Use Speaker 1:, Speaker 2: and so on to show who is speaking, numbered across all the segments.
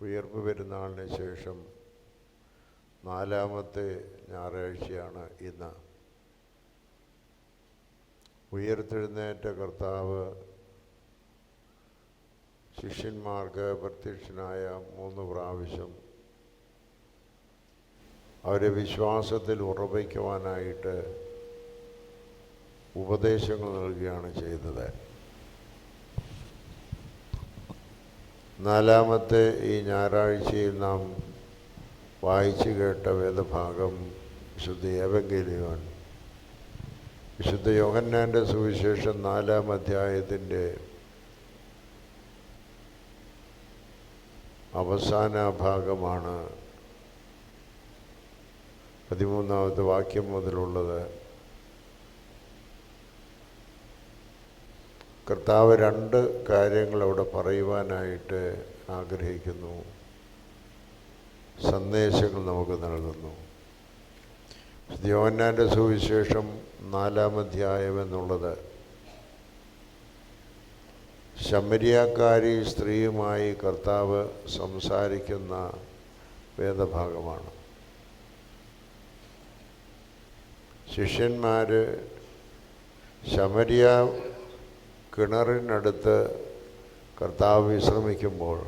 Speaker 1: ഉയർപ്പ് പെരുന്നാളിന് ശേഷം നാലാമത്തെ ഞായറാഴ്ചയാണ് ഇന്ന്. ഉയർത്തെഴുന്നേറ്റ കർത്താവ് ശിഷ്യന്മാർക്ക് പ്രത്യക്ഷനായ മൂന്ന് പ്രാവശ്യം അവരെ വിശ്വാസത്തിൽ ഉറപ്പിക്കുവാനായിട്ട് ഉപദേശങ്ങൾ നൽകുകയാണ് ചെയ്തത് നാലാമത്തെ ഈ ഞായറാഴ്ചയിൽ നാം വായിച്ചു കേട്ട വേദഭാഗം വിശുദ്ധ ഏവങ്കേലിയാണ് വിശുദ്ധ യോഹന്നാന്റെ സുവിശേഷം നാലാം അധ്യായത്തിന്റെ അവസാന ഭാഗമാണ് പതിമൂന്നാമത്തെ വാക്യം മുതലുള്ളത്. കർത്താവ് രണ്ട് കാര്യങ്ങൾ അവിടെ പറയുവാനായിട്ട് ആഗ്രഹിക്കുന്നു. സന്ദേശങ്ങൾ നമുക്ക് നൽകുന്നു. യോഹന്നാന്റെ സുവിശേഷം നാലാം അധ്യായം എന്നുള്ളത് ശമരിയാക്കാരി സ്ത്രീയുമായി കർത്താവ് സംസാരിക്കുന്ന വേദഭാഗമാണ്. ശിഷ്യന്മാർ ശമരിയ കിണറിനടുത്ത് കർത്താവ് വിശ്രമിക്കുമ്പോൾ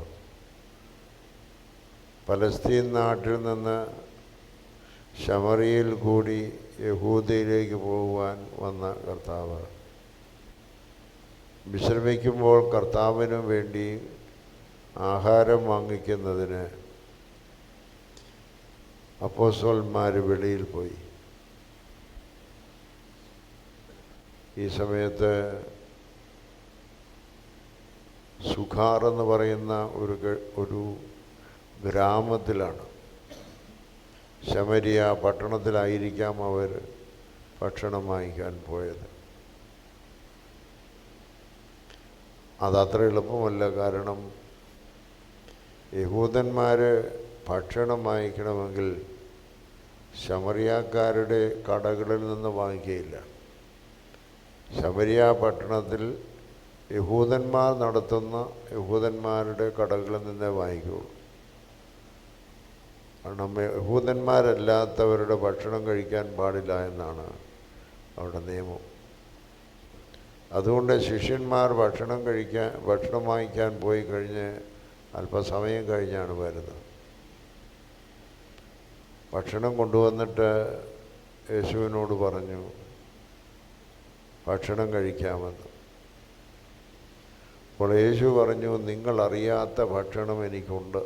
Speaker 1: പലസ്തീൻ നാട്ടിൽ നിന്ന് ശമറിയിൽ കൂടി യഹൂദയിലേക്ക് പോകുവാൻ വന്ന കർത്താവ്. വിശ്രമിക്കുമ്പോൾ കർത്താവിനു വേണ്ടി ആഹാരം വാങ്ങിക്കുന്നതിന് അപ്പോസോൽമാർ വെളിയിൽ പോയി. ഈ സമയത്ത് സുഖാർ എന്ന് പറയുന്ന ഒരു ഒരു ഗ്രാമത്തിലാണ്. ശമരിയ പട്ടണത്തിലായിരിക്കാം അവർ ഭക്ഷണം വാങ്ങിക്കാൻ പോയത്. അതത്ര എളുപ്പമല്ല. കാരണം യഹൂദന്മാർ ഭക്ഷണം വാങ്ങിക്കണമെങ്കിൽ ശമരിയാക്കാരുടെ കടകളിൽ നിന്ന് വാങ്ങിക്കുകയില്ല. ശമരിയ പട്ടണത്തിൽ യഹൂദന്മാർ നടത്തുന്ന യഹൂദന്മാരുടെ കടകളിൽ നിന്നേ വാങ്ങിക്കുള്ളൂ കാരണം യഹൂദന്മാരല്ലാത്തവരുടെ ഭക്ഷണം കഴിക്കാൻ പാടില്ല എന്നാണ് അവരുടെ നിയമം. അതുകൊണ്ട് ശിഷ്യന്മാർ ഭക്ഷണം കഴിക്കാൻ ഭക്ഷണം വാങ്ങിക്കാൻ പോയി കഴിഞ്ഞ് അല്പസമയം കഴിഞ്ഞാണ് വരുന്നത്. ഭക്ഷണം കൊണ്ടുവന്നിട്ട് യേശുവിനോട് പറഞ്ഞു ഭക്ഷണം കഴിക്കാമെന്ന്. അപ്പോൾ യേശു പറഞ്ഞു നിങ്ങളറിയാത്ത ഭക്ഷണം എനിക്കുണ്ട്.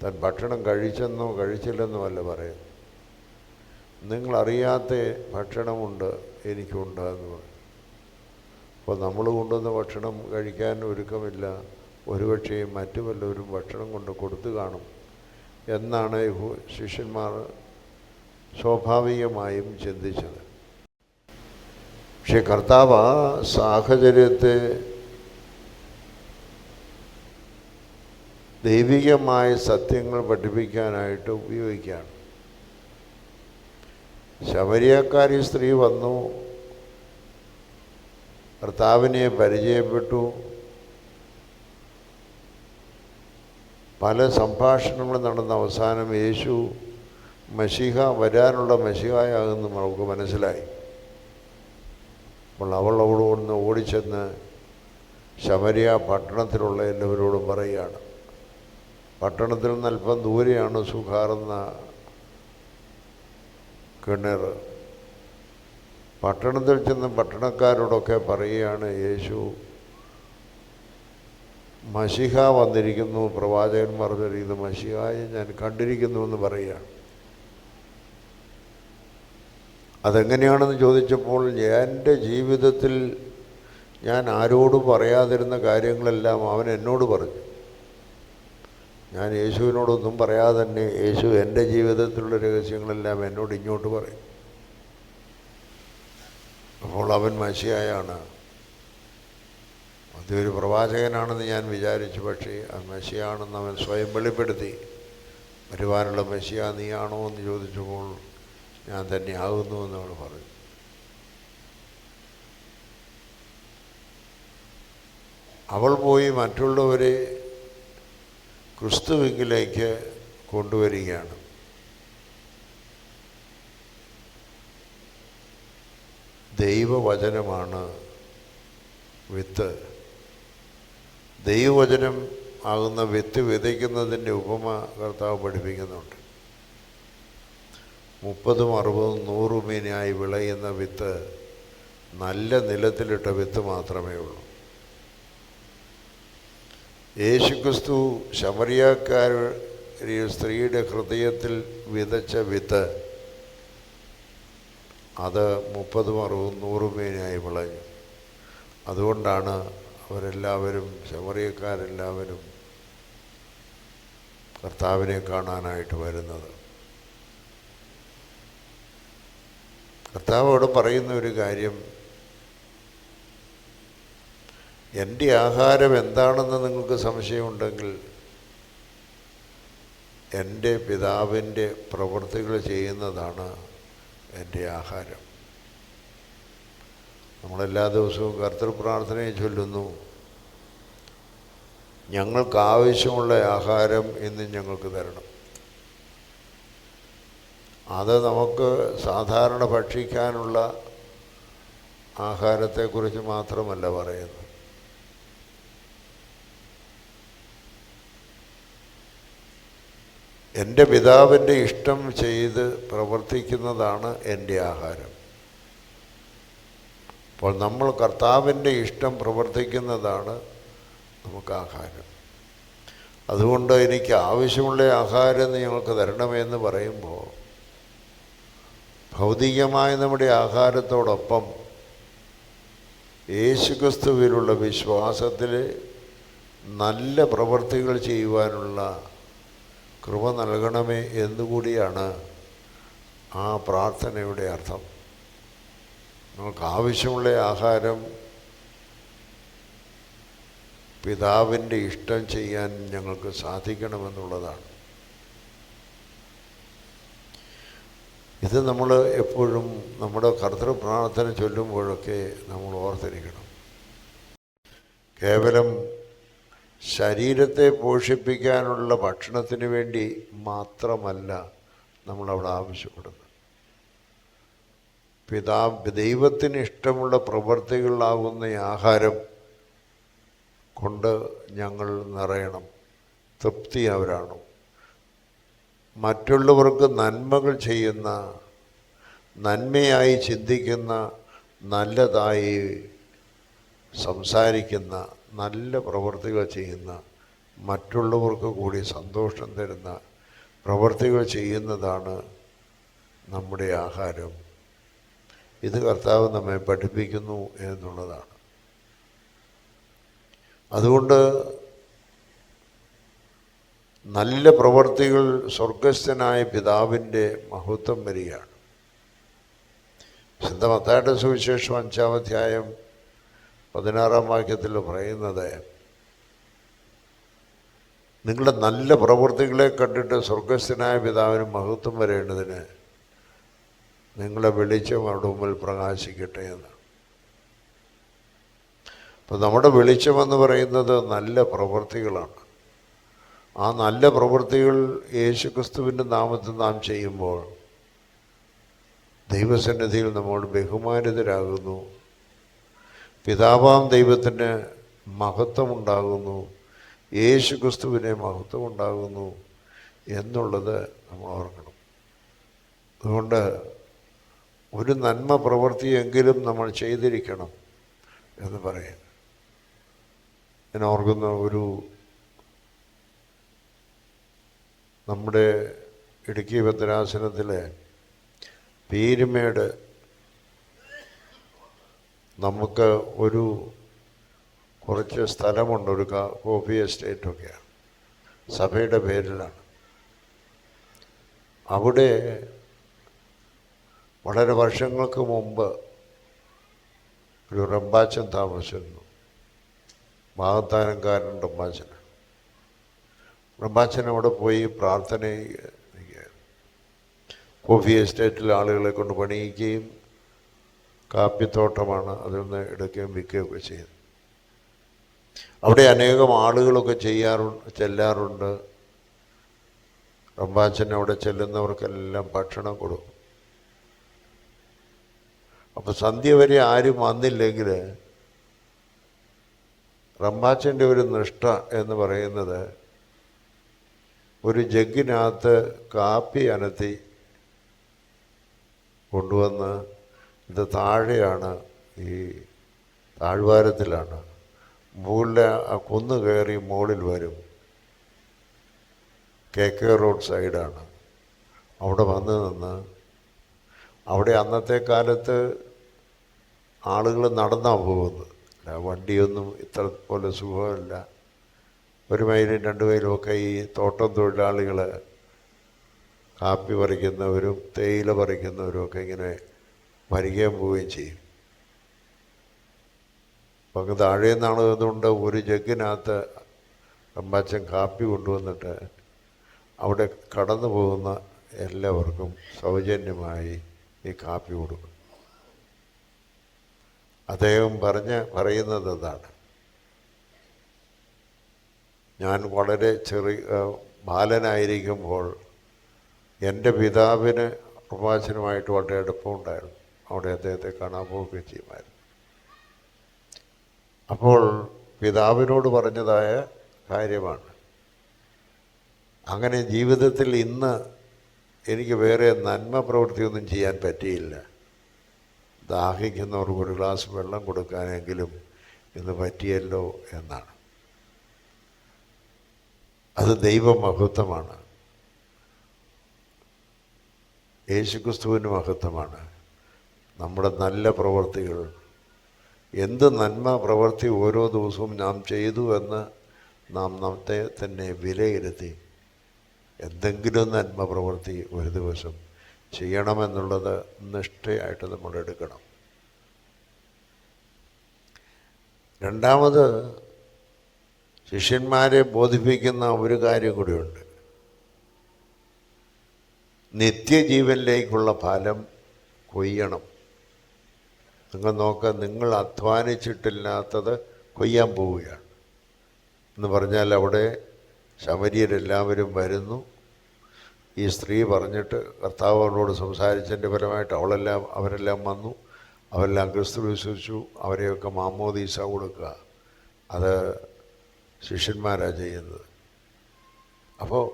Speaker 1: താൻ ഭക്ഷണം കഴിച്ചെന്നോ കഴിച്ചില്ലെന്നോ അല്ല പറയുന്നു നിങ്ങളറിയാത്ത ഭക്ഷണമുണ്ട് എനിക്കുണ്ട് എന്ന് പറഞ്ഞു. അപ്പോൾ നമ്മൾ കൊണ്ടുവന്ന ഭക്ഷണം കഴിക്കാൻ ഒരുക്കമില്ല. ഒരുപക്ഷേ മറ്റു വല്ലവരും ഭക്ഷണം കൊണ്ട് കൊടുത്തു കാണും എന്നാണ് ശിഷ്യന്മാർ സ്വാഭാവികമായും ചിന്തിച്ചത്. പക്ഷെ കർത്താവ് ആ സാഹചര്യത്തെ ദൈവികമായ സത്യങ്ങൾ പഠിപ്പിക്കാനായിട്ട് ഉപയോഗിക്കുകയാണ്. ശബരിയക്കാരി സ്ത്രീ വന്നു കർത്താവിനെ പരിചയപ്പെട്ടു. പല സംഭാഷണങ്ങൾ നടന്ന അവസാനം യേശു മഷിഹ വരാനുള്ള മഷിഹായാകുന്നു നമുക്ക് മനസ്സിലായി. അപ്പോൾ അവൾ അവിടെ ഒന്ന് ഓടിച്ചെന്ന് ശമരിയ പട്ടണത്തിലുള്ള എല്ലാവരോടും പറയുകയാണ്. പട്ടണത്തിൽ നിന്ന് അല്പം ദൂരെയാണ് സുഖാർന്ന കിണർ. പട്ടണത്തിൽ ചെന്ന് പട്ടണക്കാരോടൊക്കെ പറയുകയാണ് യേശു മഷിഹ വന്നിരിക്കുന്നു. പ്രവാചകന്മാർ ഇത് മഷിഹായെ ഞാൻ കണ്ടിരിക്കുന്നു എന്ന് പറയുകയാണ്. അതെങ്ങനെയാണെന്ന് ചോദിച്ചപ്പോൾ എന്റെ ജീവിതത്തിൽ ഞാൻ ആരോട് പറയാതിരുന്ന കാര്യങ്ങളെല്ലാം അവൻ എന്നോട് പറഞ്ഞു. ഞാൻ യേശുവിനോടൊന്നും പറയാതെ തന്നെ യേശു എന്റെ ജീവിതത്തിലുള്ള രഹസ്യങ്ങളെല്ലാം എന്നോട് ഇങ്ങോട്ട് പറയും. അപ്പോൾ അവൻ മഷിയായാണ്. അതൊരു പ്രവാചകനാണെന്ന് ഞാൻ വിചാരിച്ചു പക്ഷേ ആ മെസ്സിയാണെന്ന് അവൻ സ്വയം വെളിപ്പെടുത്തി. വരുവാനുള്ള മെസ്സിയ നീയാണോ എന്ന് ചോദിച്ചപ്പോൾ ഞാൻ തന്നെയാകുന്നു എന്ന് അവൾ പറഞ്ഞു. അവൾ പോയി മറ്റുള്ളവരെ ക്രിസ്തുവിങ്കിലേക്ക് കൊണ്ടുവരികയാണ്. ദൈവവചനമാണ് വിത്ത്. ദൈവവചനം ആകുന്ന വിത്ത് വിതയ്ക്കുന്നതിന്റെ ഉപമ കർത്താവ് പഠിപ്പിക്കുന്നുണ്ട്. മുപ്പതും അറുപതും നൂറും മീനായി വിളയുന്ന വിത്ത് നല്ല നിലത്തിലിട്ട വിത്ത് മാത്രമേ ഉള്ളൂ. യേശുക്രിസ്തു ശമരിയാക്കാർ സ്ത്രീയുടെ ഹൃദയത്തിൽ വിതച്ച വിത്ത് അത് മുപ്പതും അറുപതും നൂറും മീനായി വിളഞ്ഞു. അതുകൊണ്ടാണ് അവരെല്ലാവരും ശമറിയക്കാരെല്ലാവരും കർത്താവിനെ കാണാനായിട്ട് വരുന്നത്. കർത്താവോട് പറയുന്ന ഒരു കാര്യം എന്റെ ആഹാരം എന്താണെന്ന് നിങ്ങൾക്ക് സംശയമുണ്ടെങ്കിൽ എന്റെ പിതാവിന്റെ പ്രവൃത്തികൾ ചെയ്യുന്നതാണ് എന്റെ ആഹാരം. നമ്മളെല്ലാ ദിവസവും കർത്തൃ പ്രാർത്ഥനയും ചൊല്ലുന്നു. ഞങ്ങൾക്ക് ആവശ്യമുള്ള ആഹാരം ഇന്ന് ഞങ്ങൾക്ക് തരണം. അത് നമുക്ക് സാധാരണ ഭക്ഷിക്കാനുള്ള ആഹാരത്തെക്കുറിച്ച് മാത്രമല്ല പറയുന്നത്. എന്റെ പിതാവിന്റെ ഇഷ്ടം ചെയ്ത് പ്രവർത്തിക്കുന്നതാണ് എന്റെ ആഹാരം. അപ്പോൾ നമ്മൾ കർത്താവിന്റെ ഇഷ്ടം പ്രവർത്തിക്കുന്നതാണ് നമുക്ക് ആഹാരം. അതുകൊണ്ട് എനിക്ക് ആവശ്യമുള്ള ആഹാരം നിങ്ങൾക്ക് തരണമെന്ന് പറയുമ്പോൾ ഭൗതികമായ നമ്മുടെ ആഹാരത്തോടൊപ്പം യേശുക്രിസ്തുവിലുള്ള വിശ്വാസത്തിൽ നല്ല പ്രവൃത്തികൾ ചെയ്യുവാനുള്ള കൃപ നൽകണമേ എന്നുകൂടിയാണ് ആ പ്രാർത്ഥനയുടെ അർത്ഥം. നമുക്ക് ആവശ്യമുള്ള ആഹാരം പിതാവിന്റെ ഇഷ്ടം ചെയ്യാൻ ഞങ്ങൾക്ക് സാധിക്കണമെന്നുള്ളതാണ്. ഇത് നമ്മൾ എപ്പോഴും നമ്മുടെ കർത്തൃ പ്രാർത്ഥന ചൊല്ലുമ്പോഴൊക്കെ നമ്മൾ ഓർത്തിരിക്കണം. കേവലം ശരീരത്തെ പോഷിപ്പിക്കാനുള്ള ഭക്ഷണത്തിന് വേണ്ടി മാത്രമല്ല നമ്മളവിടെ ആവശ്യപ്പെടുന്നത്. പിതാ ദൈവത്തിന് ഇഷ്ടമുള്ള പ്രവൃത്തികളിലാകുന്ന ആഹാരം കൊണ്ട് ഞങ്ങൾ നിറയണം. തൃപ്തി അവരാണ്? മറ്റുള്ളവർക്ക് നന്മകൾ ചെയ്യുന്ന നന്മയായി ചിന്തിക്കുന്ന നല്ലതായി സംസാരിക്കുന്ന നല്ല പ്രവർത്തികൾ ചെയ്യുന്ന മറ്റുള്ളവർക്ക് കൂടി സന്തോഷം തരുന്ന പ്രവർത്തികൾ ചെയ്യുന്നതാണ് നമ്മുടെ ആഹാരം. ഇത് കർത്താവ് നമ്മെ പഠിപ്പിക്കുന്നു എന്നുള്ളതാണ്. അതുകൊണ്ട് നല്ല പ്രവൃത്തികൾ സ്വർഗസ്ഥനായ പിതാവിന്റെ മഹത്വം വരികയാണ്. മത്തായുടെ സുവിശേഷം അഞ്ചാം അധ്യായം പതിനാറാം വാക്യത്തിൽ പറയുന്നത് നിങ്ങളുടെ നല്ല പ്രവൃത്തികളെ കണ്ടിട്ട് സ്വർഗസ്ഥനായ പിതാവിന് മഹത്വം വരേണ്ടതിന് നിങ്ങളെ വെളിച്ചം അവരുടെ മുമ്പിൽ പ്രകാശിക്കട്ടെ എന്ന്. അപ്പോൾ നമ്മുടെ വെളിച്ചമെന്ന് പറയുന്നത് നല്ല പ്രവൃത്തികളാണ് ആ നല്ല പ്രവൃത്തികൾ യേശുക്രിസ്തുവിന്റെ നാമത്തിൽ നാം ചെയ്യുമ്പോൾ ദൈവസന്നിധിയിൽ നമ്മൾ ബഹുമാനിതരാകുന്നു. പിതാവാം ദൈവത്തിന് മഹത്വമുണ്ടാകുന്നു. യേശു ക്രിസ്തുവിനെ മഹത്വമുണ്ടാകുന്നു എന്നുള്ളത് നമ്മൾ ഓർക്കണം. അതുകൊണ്ട് ഒരു നന്മ പ്രവൃത്തിയെങ്കിലും നമ്മൾ ചെയ്തിരിക്കണം എന്ന് പറയാൻ ഞാൻ ഓർക്കുന്ന ഒരു നമ്മുടെ ഇടുക്കി ഭദ്രാസനത്തിലെ പീരുമേട് നമുക്ക് ഒരു കുറച്ച് സ്ഥലമുണ്ട് ഒരു കോഫി എസ്റ്റേറ്റൊക്കെയാണ് സഭയുടെ പേരിലാണ്. അവിടെ വളരെ വർഷങ്ങൾക്ക് മുമ്പ് ഒരു റമ്പാച്ചൻ താമസിച്ചിരുന്നു. മഹത്താനക്കാരൻ റമ്പാച്ചൻ റമ്പാച്ചൻ അവിടെ പോയി പ്രാർത്ഥന കോഫി എസ്റ്റേറ്റിൽ ആളുകളെ കൊണ്ട് പണിയിക്കുകയും കാപ്പിത്തോട്ടമാണ് അതിൽ നിന്ന് എടുക്കുകയും വിൽക്കുകയൊക്കെ ചെയ്തു അവിടെ അനേകം ആളുകളൊക്കെ ചെയ്യാറുണ്ട് ചെല്ലാറുണ്ട്. റംബാച്ചൻ അവിടെ ചെല്ലുന്നവർക്കെല്ലാം ഭക്ഷണം കൊടുക്കും. അപ്പോൾ സന്ധ്യ വരെ ആരും വന്നില്ലെങ്കിൽ റംബാച്ചന്റെ ഒരു നിഷ്ഠ എന്ന് പറയുന്നത് ഒരു ജഗ്ഗിനകത്ത് കാപ്പി അനത്തി കൊണ്ടുവന്ന് ഇത് താഴെയാണ് ഈ താഴ്വാരത്തിലാണ്. മുകളിലെ ആ കുന്ന് കയറി മുകളിൽ വരും. കെ കെ റോഡ് സൈഡാണ്. അവിടെ വന്ന് നിന്ന് അവിടെ അന്നത്തെ കാലത്ത് ആളുകൾ നടന്നാണ് പോകുന്നത്. വണ്ടിയൊന്നും ഇത്ര പോലെ സുഖമല്ല. ഒരു മൈലും രണ്ട് മൈലും ഒക്കെ ഈ തോട്ടം തൊഴിലാളികൾ കാപ്പി പറിക്കുന്നവരും തേയില പറിക്കുന്നവരും ഒക്കെ ഇങ്ങനെ മരിക്കാൻ പോവുകയും ചെയ്യും. അപ്പം അങ്ങ് താഴെ നിന്നാണ് അതുകൊണ്ട് ഒരു ജഗ്ഗിനകത്ത് അമ്പാച്ചൻ കാപ്പി കൊണ്ടുവന്നിട്ട് അവിടെ കടന്നു പോകുന്ന എല്ലാവർക്കും സൗജന്യമായി ഈ കാപ്പി കൊടുക്കും. അദ്ദേഹം പറഞ്ഞ് പറയുന്നത് അതാണ്. ഞാൻ വളരെ ചെറിയ ബാലനായിരിക്കുമ്പോൾ എന്റെ പിതാവിന് പ്രവാചനുമായിട്ട് വളരെ അടുപ്പമുണ്ടായിരുന്നു. അവിടെ അദ്ദേഹത്തെ കാണാൻ പോവുകയും ചെയ്യുമായിരുന്നു. അപ്പോൾ പിതാവിനോട് പറഞ്ഞതായ കാര്യമാണ്. അങ്ങനെ ജീവിതത്തിൽ ഇന്ന് എനിക്ക് വേറെ നന്മ പ്രവൃത്തിയൊന്നും ചെയ്യാൻ പറ്റിയില്ല. ദാഹിക്കുന്നവർക്ക് ഒരു ഗ്ലാസ് വെള്ളം കൊടുക്കാനെങ്കിലും ഇന്ന് പറ്റിയല്ലോ എന്നാണ്. അത് ദൈവമഹത്വമാണ്. യേശുക്രിസ്തുവിന് മഹത്വമാണ്. നമ്മുടെ നല്ല പ്രവൃത്തികൾ എന്ത് നന്മ പ്രവൃത്തി ഓരോ ദിവസവും നാം ചെയ്തു എന്ന് നാം നമ്മത്തെ തന്നെ വിലയിരുത്തി. എന്തെങ്കിലും നന്മ പ്രവൃത്തി ഒരു ദിവസം ചെയ്യണമെന്നുള്ളത് നിഷ്ഠയായിട്ട് നമ്മൾ എടുക്കണം. രണ്ടാമത് ശിഷ്യന്മാരെ ബോധിപ്പിക്കുന്ന ഒരു കാര്യം കൂടിയുണ്ട്. നിത്യജീവനിലേക്കുള്ള ഫലം കൊയ്യണം. നിങ്ങൾ നോക്കുക നിങ്ങൾ അധ്വാനിച്ചിട്ടില്ലാത്തത് കൊയ്യാൻ പോവുകയാണ്. എന്ന് പറഞ്ഞാൽ അവിടെ ശമരിയരെല്ലാവരും വരുന്നു. ഈ സ്ത്രീ പറഞ്ഞിട്ട് കർത്താവ് അവരോട് സംസാരിച്ചതിന്റെ ഫലമായിട്ട് അവളെല്ലാം അവരെല്ലാം വന്നു. അവരെല്ലാം ക്രിസ്തു വിശ്വസിച്ചു. അവരെയൊക്കെ മാമോദീസ കൊടുക്കുക. അത് ശിഷ്യന്മാരാണ് ചെയ്യുന്നത് അപ്പോൾ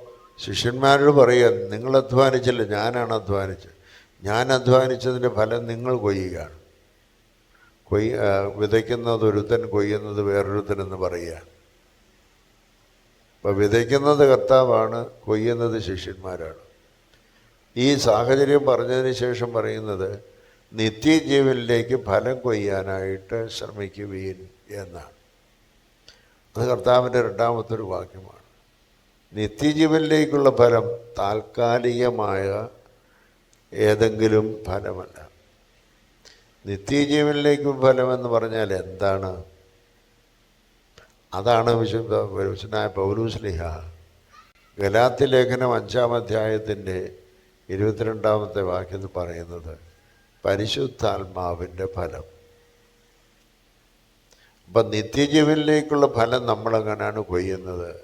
Speaker 1: ശിഷ്യന്മാരോട് പറയുക നിങ്ങൾ അധ്വാനിച്ചില്ല ഞാനാണ് അധ്വാനിച്ചത്. ഞാൻ അധ്വാനിച്ചതിന്റെ ഫലം നിങ്ങൾ കൊയ്യുകയാണ്. കൊയ് വിതയ്ക്കുന്നത് ഒരുത്തൻ കൊയ്യുന്നത് വേറൊരുത്തനെന്ന് പറയുക അപ്പോൾ വിതയ്ക്കുന്നത് കർത്താവാണ് കൊയ്യുന്നത് ശിഷ്യന്മാരാണ്. ഈ സാഹചര്യം പറഞ്ഞതിന് ശേഷം പറയുന്നത് നിത്യജീവനിലേക്ക് ഫലം കൊയ്യാനായിട്ട് ശ്രമിക്കുവീൻ എന്നാണ്. അത് കർത്താവിന്റെ രണ്ടാമത്തെ ഒരു വാക്യമാണ്. നിത്യജീവനിലേക്കുള്ള ഫലം താൽക്കാലികമായ ഏതെങ്കിലും ഫലമല്ല. നിത്യജീവനിലേക്ക് ഫലമെന്ന് പറഞ്ഞാൽ എന്താണ്? അതാണ് വിശുദ്ധ വിശുദ്ധനായ പൗലൂസ്ലിഹ ഗലാത്തി ലേഖനം അഞ്ചാം അധ്യായത്തിന്റെ ഇരുപത്തിരണ്ടാമത്തെ വാക്യത്തിൽ പറയുന്നത് പരിശുദ്ധാത്മാവിന്റെ ഫലം. അപ്പം നിത്യജീവനിലേക്കുള്ള ഫലം നമ്മളെങ്ങനെയാണ് കൊയ്യുന്നത്?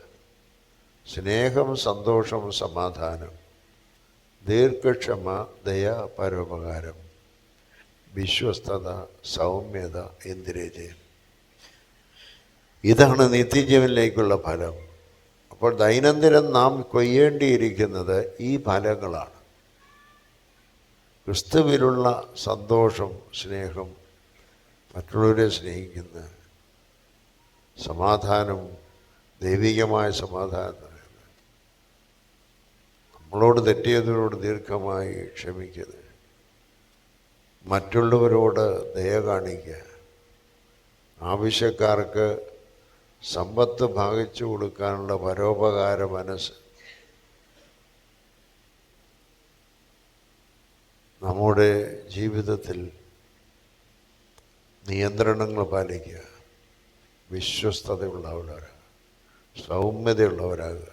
Speaker 1: സ്നേഹം സന്തോഷം സമാധാനം. ദീർഘക്ഷമ ദയ പരോപകാരം. വിശ്വസ്തത സൗമ്യത ഇന്ദ്രിയജയം. ഇതാണ് നിത്യജീവനിലേക്കുള്ള ഫലം. അപ്പോൾ ദൈനംദിനം നാം കൊയ്യേണ്ടിയിരിക്കുന്നത് ഈ ഫലങ്ങളാണ്. ക്രിസ്തുവിലുള്ള സന്തോഷം സ്നേഹം മറ്റുള്ളവരെ സ്നേഹിക്കുന്ന സമാധാനം ദൈവികമായ സമാധാനം നമ്മളോട് തെറ്റിയതിനോട് ദീർഘമായി ക്ഷമിക്കുന്നത് മറ്റുള്ളവരോട് ദയ കാണിക്കുക. ആവശ്യക്കാർക്ക് സമ്പത്ത് ഭാഗിച്ചു കൊടുക്കാനുള്ള പരോപകാര മനസ്സ്. നമ്മുടെ ജീവിതത്തിൽ നിയന്ത്രണങ്ങൾ പാലിക്കുക. വിശ്വസ്തതയുള്ളവരാകുക സൗമ്യതയുള്ളവരാകുക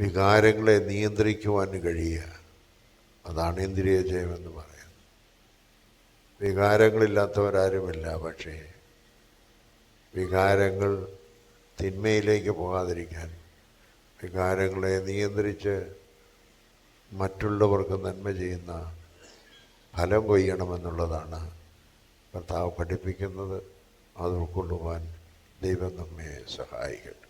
Speaker 1: വികാരങ്ങളെ നിയന്ത്രിക്കുവാൻ കഴിയുക. അതാണ് ഇന്ദ്രിയ ജയമെന്ന് പറയുന്നത്. വികാരങ്ങളില്ലാത്തവരാരുമില്ല പക്ഷേ വികാരങ്ങൾ തിന്മയിലേക്ക് പോകാതിരിക്കാൻ വികാരങ്ങളെ നിയന്ത്രിച്ച് മറ്റുള്ളവർക്ക് നന്മ ചെയ്യുന്ന ഫലം കൊയ്യണമെന്നുള്ളതാണ് കർത്താവ് പഠിപ്പിക്കുന്നത്. അത് ഉൾക്കൊള്ളുവാൻ ദൈവം നമ്മെ സഹായിക്കട്ടെ.